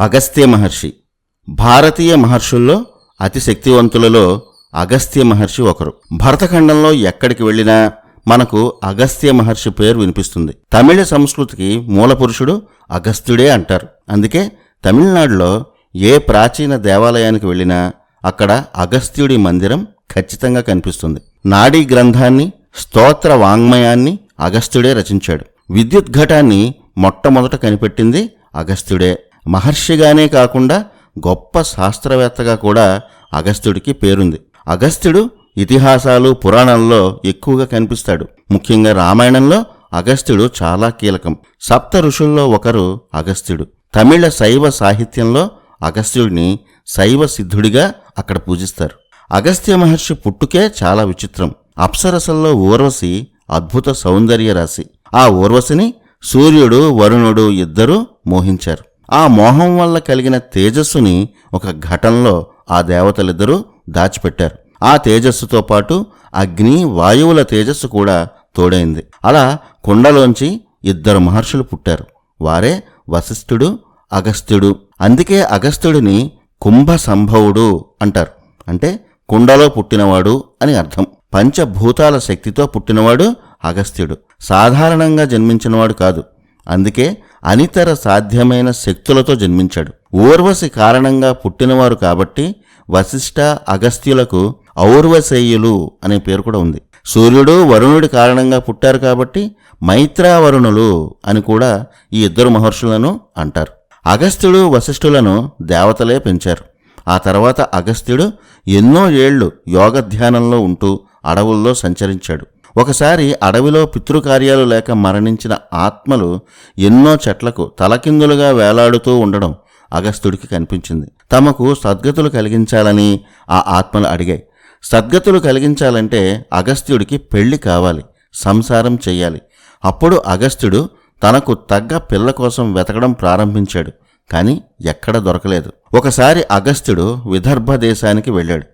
అగస్త్య మహర్షి. భారతీయ మహర్షుల్లో అతి శక్తివంతులలో అగస్త్య మహర్షి ఒకరు. భరతఖండంలో ఎక్కడికి వెళ్ళినా మనకు అగస్త్య మహర్షి పేరు వినిపిస్తుంది. తమిళ సంస్కృతికి మూలపురుషుడు అగస్త్యుడే అంటారు. అందుకే తమిళనాడులో ఏ ప్రాచీన దేవాలయానికి వెళ్ళినా అక్కడ అగస్త్యుడి మందిరం ఖచ్చితంగా కనిపిస్తుంది. నాడీ గ్రంథాన్ని స్తోత్ర వాంగ్మయాన్ని అగస్త్యుడే రచించాడు. విద్యుత్ ఘటాన్ని మొట్టమొదట కనిపెట్టింది అగస్త్యుడే. మహర్షిగానే కాకుండా గొప్ప శాస్త్రవేత్తగా కూడా అగస్త్యుడికి పేరుంది. అగస్త్యుడు ఇతిహాసాలు పురాణాల్లో ఎక్కువగా కనిపిస్తాడు. ముఖ్యంగా రామాయణంలో అగస్త్యుడు చాలా కీలకం. సప్త ఋషుల్లో ఒకరు అగస్త్యుడు. తమిళ శైవ సాహిత్యంలో అగస్త్యుడిని శైవ సిద్ధుడిగా అక్కడ పూజిస్తారు. అగస్త్య మహర్షి పుట్టుకే చాలా విచిత్రం. అప్సరసల్లో ఊర్వశి అద్భుత సౌందర్య రాశి. ఆ ఊర్వశిని సూర్యుడు వరుణుడు ఇద్దరూ మోహించారు. ఆ మోహం వల్ల కలిగిన తేజస్సుని ఒక ఘటంలో ఆ దేవతలిద్దరూ దాచిపెట్టారు. ఆ తేజస్సుతో పాటు అగ్ని వాయువుల తేజస్సు కూడా తోడైంది. అలా కుండలోంచి ఇద్దరు మహర్షులు పుట్టారు. వారే వశిష్ఠుడు అగస్త్యుడు. అందుకే అగస్త్యుడిని కుంభ సంభవుడు అంటారు. అంటే కుండలో పుట్టినవాడు అని అర్థం. పంచభూతాల శక్తితో పుట్టినవాడు అగస్త్యుడు. సాధారణంగా జన్మించినవాడు కాదు. అందుకే అనితర సాధ్యమైన శక్తులతో జన్మించాడు. ఊర్వశి కారణంగా పుట్టినవారు కాబట్టి వశిష్ఠ అగస్త్యులకు ఔర్వశేయులు అనే పేరు కూడా ఉంది. సూర్యుడు వరుణుడి కారణంగా పుట్టారు కాబట్టి మైత్రావరుణులు అని కూడా ఈ ఇద్దరు మహర్షులను అంటారు. అగస్త్యుడు వశిష్ఠులను దేవతలే పెంచారు. ఆ తర్వాత అగస్త్యుడు ఎన్నో ఏళ్ళు యోగధ్యానంలో ఉంటూ అడవుల్లో సంచరించాడు. ఒకసారి అడవిలో పితృకార్యాలు లేక మరణించిన ఆత్మలు ఎన్నో చెట్లకు తలకిందులుగా వేలాడుతూ ఉండడం అగస్త్యుడికి కనిపించింది. తమకు సద్గతులు కలిగించాలని ఆ ఆత్మలు అడిగాయి. సద్గతులు కలిగించాలంటే అగస్త్యుడికి పెళ్ళి కావాలి సంసారం చెయ్యాలి అప్పుడు అగస్త్యుడు తనకు తగ్గ పిల్ల కోసం వెతకడం ప్రారంభించాడు కానీ ఎక్కడ దొరకలేదు. ఒకసారి అగస్త్యుడు విదర్భ దేశానికి వెళ్ళాడు.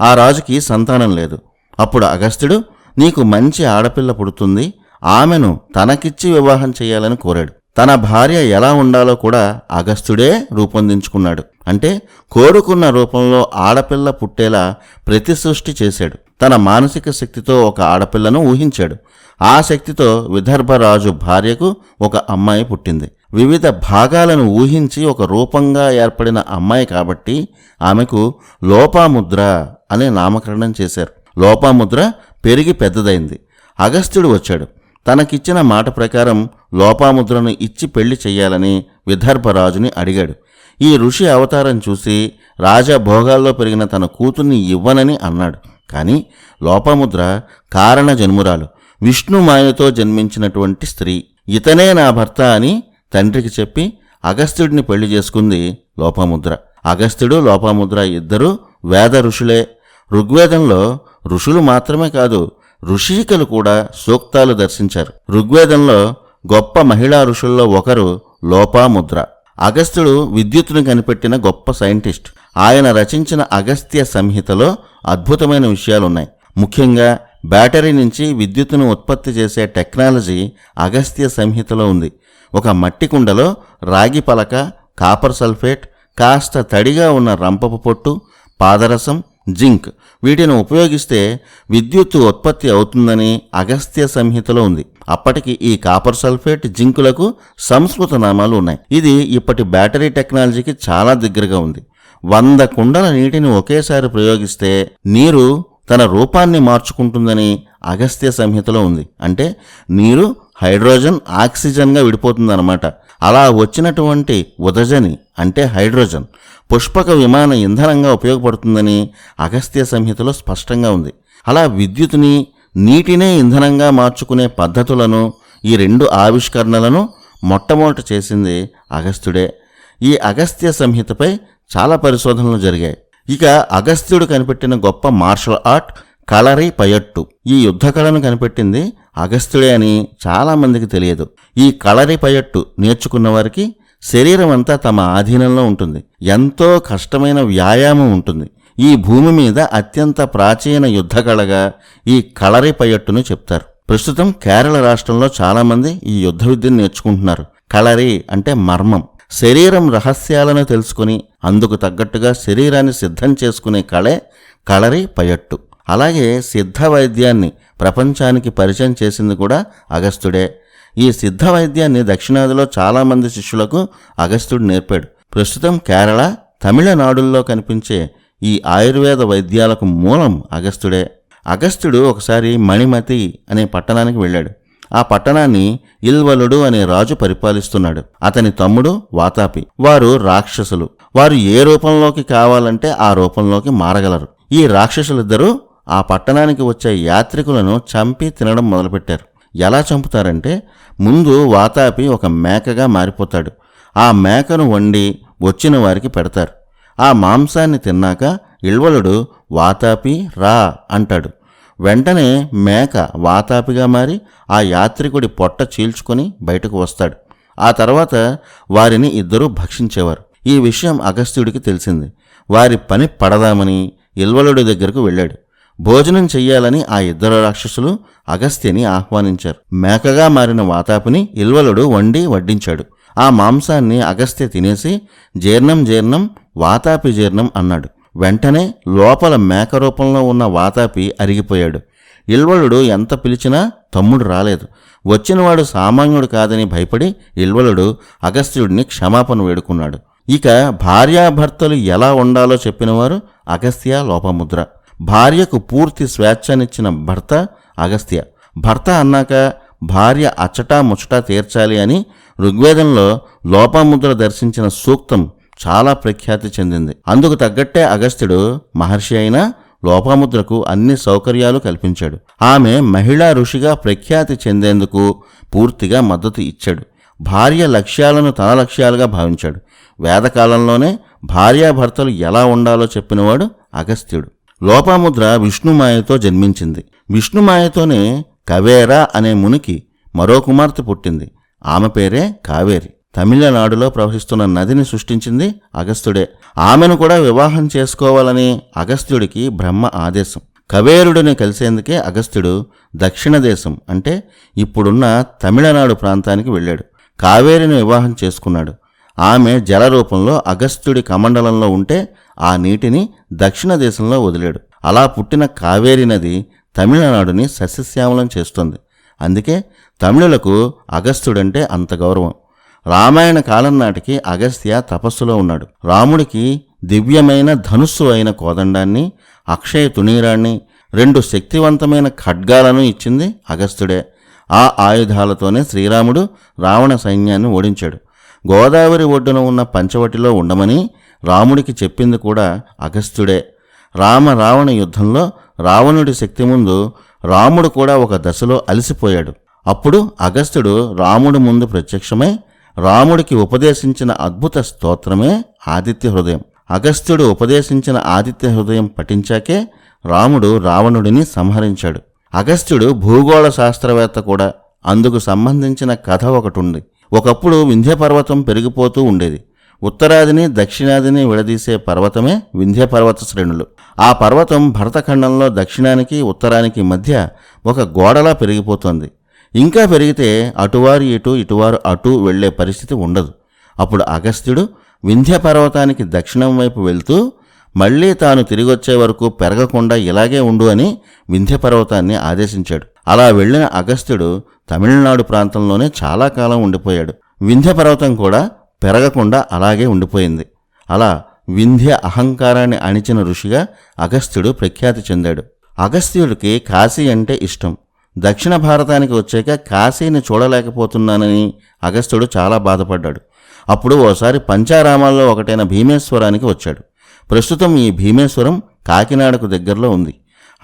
ఆ రాజుకి సంతానం లేదు. అప్పుడు అగస్త్యుడు నీకు మంచి ఆడపిల్ల పుడుతుంది. ఆమెను తనకిచ్చి వివాహం చేయాలని కోరాడు. తన భార్య ఎలా ఉండాలో కూడా అగస్త్యుడే రూపొందించుకున్నాడు. అంటే కోరుకున్న రూపంలో ఆడపిల్ల పుట్టేలా ప్రతి సృష్టి చేశాడు. తన మానసిక శక్తితో ఒక ఆడపిల్లను ఊహించాడు. ఆ శక్తితో విదర్భరాజు భార్యకు ఒక అమ్మాయి పుట్టింది. వివిధ భాగాలను ఊహించి ఒక రూపంగా ఏర్పడిన అమ్మాయి కాబట్టి ఆమెకు లోపాముద్ర అనే నామకరణం చేశారు. లోపాముద్ర పెరిగి పెద్దదైంది. అగస్త్యుడు వచ్చాడు. తనకిచ్చిన మాట ప్రకారం లోపాముద్రను ఇచ్చి పెళ్ళి చెయ్యాలని విదర్భరాజుని అడిగాడు. ఈ ఋషి అవతారం చూసి రాజా భోగాల్లో పెరిగిన తన కూతుర్ని ఇవ్వనని అన్నాడు. కానీ లోపముద్ర కారణ జన్మురాలు. విష్ణుమాయతో జన్మించినటువంటి స్త్రీ. ఇతనే నా భర్త అని తండ్రికి చెప్పి అగస్త్యుడిని పెళ్ళి చేసుకుంది లోపముద్ర. అగస్త్యుడు లోపముద్ర ఇద్దరూ వేద ఋషులే. ఋగ్వేదంలో ఋషులు మాత్రమే కాదు ఋషికలు కూడా సూక్తాలు దర్శించారు. ఋగ్వేదంలో గొప్ప మహిళా ఋషుల్లో ఒకరు లోపాముద్ర. అగస్త్యుడు విద్యుత్తును కనిపెట్టిన గొప్ప సైంటిస్ట్. ఆయన రచించిన అగస్త్య సంహితలో అద్భుతమైన విషయాలున్నాయి. ముఖ్యంగా బ్యాటరీ నుంచి విద్యుత్తును ఉత్పత్తి చేసే టెక్నాలజీ అగస్త్య సంహితలో ఉంది. ఒక మట్టి కుండలో రాగి పలక కాపర్ సల్ఫేట్ కాస్త తడిగా ఉన్న రంపపు పొట్టు పాదరసం జింక్. వీటిని ఉపయోగిస్తే విద్యుత్తు ఉత్పత్తి అవుతుందని అగస్త్య సంహితలో ఉంది. అప్పటికి ఈ కాపర్ సల్ఫేట్ జింకులకు సంస్కృత నామాలు ఉన్నాయి. ఇది ఇప్పటి బ్యాటరీ టెక్నాలజీకి చాలా దగ్గరగా ఉంది. వంద కుండల నీటిని ఒకేసారి ప్రయోగిస్తే నీరు తన రూపాన్ని మార్చుకుంటుందని అగస్త్య సంహితలో ఉంది. అంటే నీరు హైడ్రోజన్ ఆక్సిజన్గా విడిపోతుందన్నమాట. అలా వచ్చినటువంటి ఉదజని అంటే హైడ్రోజన్ పుష్పక విమాన ఇంధనంగా ఉపయోగపడుతుందని అగస్త్య సంహితలో స్పష్టంగా ఉంది. అలా విద్యుత్ని నీటినే ఇంధనంగా మార్చుకునే పద్ధతులను ఈ రెండు ఆవిష్కరణలను మొట్టమొదట చేసింది అగస్త్యుడే. ఈ అగస్త్య సంహితపై చాలా పరిశోధనలు జరిగాయి. ఇక అగస్త్యుడు కనిపెట్టిన గొప్ప మార్షల్ ఆర్ట్ కలరి పయట్టు. ఈ యుద్ధ కళను కనిపెట్టింది అగస్త్యుడే అని చాలామందికి తెలియదు. ఈ కలరి పయట్టు నేర్చుకున్న వారికి శరీరం అంతా తమ ఆధీనంలో ఉంటుంది. ఎంతో కష్టమైన వ్యాయామం ఉంటుంది. ఈ భూమి మీద అత్యంత ప్రాచీన యుద్ధ కళగా ఈ కలరి పయట్టును చెప్తారు. ప్రస్తుతం కేరళ రాష్ట్రంలో చాలామంది ఈ యుద్ధ విద్యను నేర్చుకుంటున్నారు. కలరి అంటే మర్మం. శరీరం రహస్యాలను తెలుసుకుని అందుకు తగ్గట్టుగా శరీరాన్ని సిద్ధం చేసుకునే కళే కళరి పయట్టు. అలాగే సిద్ధ వైద్యాన్ని ప్రపంచానికి పరిచయం చేసింది కూడా అగస్త్యుడే ఈ సిద్ధ వైద్యాన్ని దక్షిణాదిలో చాలామంది శిష్యులకు అగస్త్యుడు నేర్పాడు. ప్రస్తుతం కేరళ తమిళనాడుల్లో కనిపించే ఈ ఆయుర్వేద వైద్యాలకు మూలం అగస్త్యుడే అగస్త్యుడు ఒకసారి మణిమతి అనే పట్టణానికి వెళ్ళాడు. ఆ పట్టణాన్ని ఇల్వలుడు అనే రాజు పరిపాలిస్తున్నాడు. అతని తమ్ముడు వాతాపి. వారు రాక్షసులు. వారు ఏ రూపంలోకి కావాలంటే ఆ రూపంలోకి మారగలరు. ఈ రాక్షసులిద్దరూ ఆ పట్టణానికి వచ్చే యాత్రికులను చంపి తినడం మొదలుపెట్టారు. ఎలా చంపుతారంటే ముందు వాతాపి ఒక మేకగా మారిపోతాడు. ఆ మేకను వండి వచ్చిన వారికి పెడతారు. ఆ మాంసాన్ని తిన్నాక ఇల్వలుడు వాతాపి రా అంటాడు. వెంటనే మేక వాతాపిగా మారి ఆ యాత్రికుడి పొట్ట చీల్చుకొని బయటకు వస్తాడు. ఆ తర్వాత వారిని ఇద్దరూ భక్షించేవారు. ఈ విషయం అగస్త్యుడికి తెలిసింది. వారి పని పడదామని ఇల్వలుడి దగ్గరకు వెళ్ళాడు. భోజనం చెయ్యాలని ఆ ఇద్దరు రాక్షసులు అగస్త్యని ఆహ్వానించారు. మేకగా మారిన వాతాపిని ఇల్వలుడు వండి వడ్డించాడు. ఆ మాంసాన్ని అగస్త్య తినేసి జీర్ణం జీర్ణం వాతాపి జీర్ణం అన్నాడు. వెంటనే లోపల మేక రూపంలో ఉన్న వాతాపి అరిగిపోయాడు. ఇల్వలుడు ఎంత పిలిచినా తమ్ముడు రాలేదు. వచ్చినవాడు సామాన్యుడు కాదని భయపడి ఇల్వలుడు అగస్త్యుడిని క్షమాపణ వేడుకున్నాడు. ఇక భార్యాభర్తలు ఎలా ఉండాలో చెప్పినవారు అగస్త్య లోపముద్ర. భార్యకు పూర్తి స్వేచ్ఛనిచ్చిన భర్త అగస్త్య. భర్త అన్నాక భార్య అచ్చటా ముచ్చటా తీర్చాలి అని ఋగ్వేదంలో లోపముద్ర దర్శించిన సూక్తం చాలా ప్రఖ్యాతి చెందింది. అందుకు తగ్గట్టే అగస్త్యుడు మహర్షి అయినా లోపముద్రకు అన్ని సౌకర్యాలు కల్పించాడు. ఆమె మహిళా ఋషిగా ప్రఖ్యాతి చెందేందుకు పూర్తిగా మద్దతు ఇచ్చాడు. భార్య లక్ష్యాలను తన లక్ష్యాలుగా భావించాడు. వేదకాలంలోనే భార్యాభర్తలు ఎలా ఉండాలో చెప్పినవాడు అగస్త్యుడు. లోపాముద్ర విష్ణుమాయతో జన్మించింది. విష్ణుమాయతోనే కవేరా అనే మునికి మరో కుమార్తె పుట్టింది. ఆమె పేరే కావేరి. తమిళనాడులో ప్రవహిస్తున్న నదిని సృష్టించింది అగస్త్యుడే. ఆమెను కూడా వివాహం చేసుకోవాలని అగస్త్యుడికి బ్రహ్మ ఆదేశం. కవేరుడిని కలిసేందుకే అగస్త్యుడు దక్షిణ దేశం అంటే ఇప్పుడున్న తమిళనాడు ప్రాంతానికి వెళ్ళాడు. కావేరిని వివాహం చేసుకున్నాడు. ఆమె జల రూపంలో అగస్త్యుడి కమండలంలో ఉంటే ఆ నీటిని దక్షిణ దేశంలో వదిలాడు. అలా పుట్టిన కావేరి నది తమిళనాడుని సస్యశ్యామలం చేస్తుంది. అందుకే తమిళులకు అగస్త్యుడంటే అంత గౌరవం. రామాయణ కాలం నాటికి అగస్త్య తపస్సులో ఉన్నాడు. రాముడికి దివ్యమైన ధనుస్సు అయిన కోదండాన్ని అక్షయ తునీరాన్ని రెండు శక్తివంతమైన ఖడ్గాలను ఇచ్చింది అగస్త్యుడే ఆ ఆయుధాలతోనే శ్రీరాముడు రావణ సైన్యాన్ని ఓడించాడు. గోదావరి ఒడ్డున ఉన్న పంచవటిలో ఉండమని రాముడికి చెప్పింది కూడా అగస్త్యుడే. రామ రావణ యుద్ధంలో రావణుడి శక్తి ముందు రాముడు కూడా ఒక దశలో అలసిపోయాడు. అప్పుడు అగస్త్యుడు రాముడి ముందు ప్రత్యక్షమై రాముడికి ఉపదేశించిన అద్భుత స్తోత్రమే ఆదిత్య హృదయం. అగస్త్యుడు ఉపదేశించిన ఆదిత్య హృదయం పఠించాకే రాముడు రావణుడిని సంహరించాడు. అగస్త్యుడు భూగోళ శాస్త్రవేత్త కూడా. అందుకు సంబంధించిన కథ ఒకటి ఉంది. ఒకప్పుడు వింధ్యపర్వతం పెరిగిపోతూ ఉండేది. ఉత్తరాదిని దక్షిణాదిని విడదీసే పర్వతమే వింధ్య పర్వత శ్రేణులు. ఆ పర్వతం భరతఖండంలో దక్షిణానికి ఉత్తరానికి మధ్య ఒక గోడలా పెరిగిపోతోంది. ఇంకా పెరిగితే అటువారు ఇటు ఇటువారు అటు వెళ్ళే పరిస్థితి ఉండదు. అప్పుడు అగస్త్యుడు వింధ్య పర్వతానికి దక్షిణం వైపు వెళ్తూ మళ్ళీ తాను తిరిగొచ్చే వరకు పెరగకుండా ఇలాగే ఉండు అని వింధ్య పర్వతాన్ని ఆదేశించాడు. అలా వెళ్ళిన అగస్త్యుడు తమిళనాడు ప్రాంతంలోనే చాలా కాలం ఉండిపోయాడు. వింధ్య పర్వతం కూడా పెరగకుండా అలాగే ఉండిపోయింది. అలా వింధ్య అహంకారాన్ని అణిచిన ఋషిగా అగస్త్యుడు ప్రఖ్యాతి చెందాడు. అగస్త్యుడికి కాశీ అంటే ఇష్టం. దక్షిణ భారతానికి వచ్చాక కాశీని చూడలేకపోతున్నానని అగస్త్యుడు చాలా బాధపడ్డాడు. అప్పుడు ఓసారి పంచారామాల్లో ఒకటైన భీమేశ్వరానికి వచ్చాడు. ప్రస్తుతం ఈ భీమేశ్వరం కాకినాడకు దగ్గరలో ఉంది.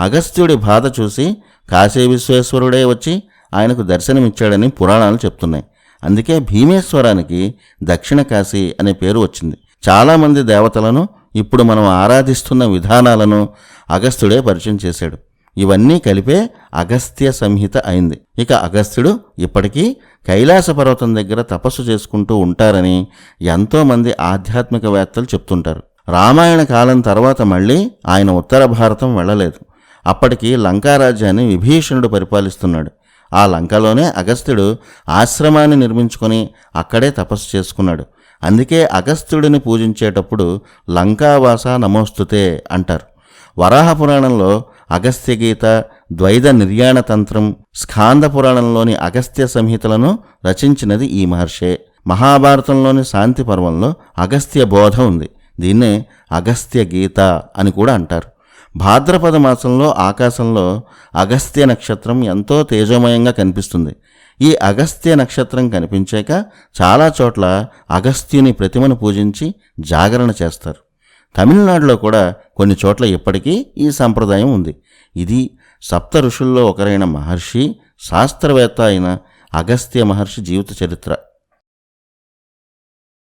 అగస్త్యుడి బాధ చూసి కాశీ విశ్వేశ్వరుడే వచ్చి ఆయనకు దర్శనమిచ్చాడని పురాణాలు చెప్తున్నాయి. అందుకే భీమేశ్వరానికి దక్షిణ కాశీ అనే పేరు వచ్చింది. చాలామంది దేవతలను ఇప్పుడు మనం ఆరాధిస్తున్న విధానాలను అగస్త్యుడే పరిచయం చేశాడు. ఇవన్నీ కలిపే అగస్త్య సంహిత అయింది. ఇక అగస్త్యుడు ఇప్పటికీ కైలాస పర్వతం దగ్గర తపస్సు చేసుకుంటూ ఉంటారని ఎంతోమంది ఆధ్యాత్మికవేత్తలు చెప్తుంటారు. రామాయణ కాలం తర్వాత మళ్ళీ ఆయన ఉత్తర భారతం వెళ్ళలేదు. అప్పటికి లంకారాజ్యాన్ని విభీషణుడు పరిపాలిస్తున్నాడు. ఆ లంకలోనే అగస్త్యుడు ఆశ్రమాన్ని నిర్మించుకొని అక్కడే తపస్సు చేసుకున్నాడు. అందుకే అగస్త్యుడిని పూజించేటప్పుడు లంకావాస నమోస్తుతే అంటారు. వరాహ పురాణంలో అగస్త్య గీత ద్వైద నిర్యాణ తంత్రం స్కాంద పురాణంలోని అగస్త్య సంహితలను రచించినది ఈ మహర్షే. మహాభారతంలోని శాంతి పర్వంలో అగస్త్య బోధ ఉంది. దీన్నే అగస్త్య గీత అని కూడా అంటారు. భాద్రపద మాసంలో ఆకాశంలో అగస్త్య నక్షత్రం ఎంతో తేజోమయంగా కనిపిస్తుంది. ఈ అగస్త్య నక్షత్రం కనిపించాక చాలా చోట్ల అగస్త్యుని ప్రతిమను పూజించి జాగరణ చేస్తారు. తమిళనాడులో కూడా కొన్ని చోట్ల ఇప్పటికీ ఈ సంప్రదాయం ఉంది. ఇది సప్త ఋషుల్లో ఒకరైన మహర్షి శాస్త్రవేత్త అయిన అగస్త్య మహర్షి జీవిత చరిత్ర.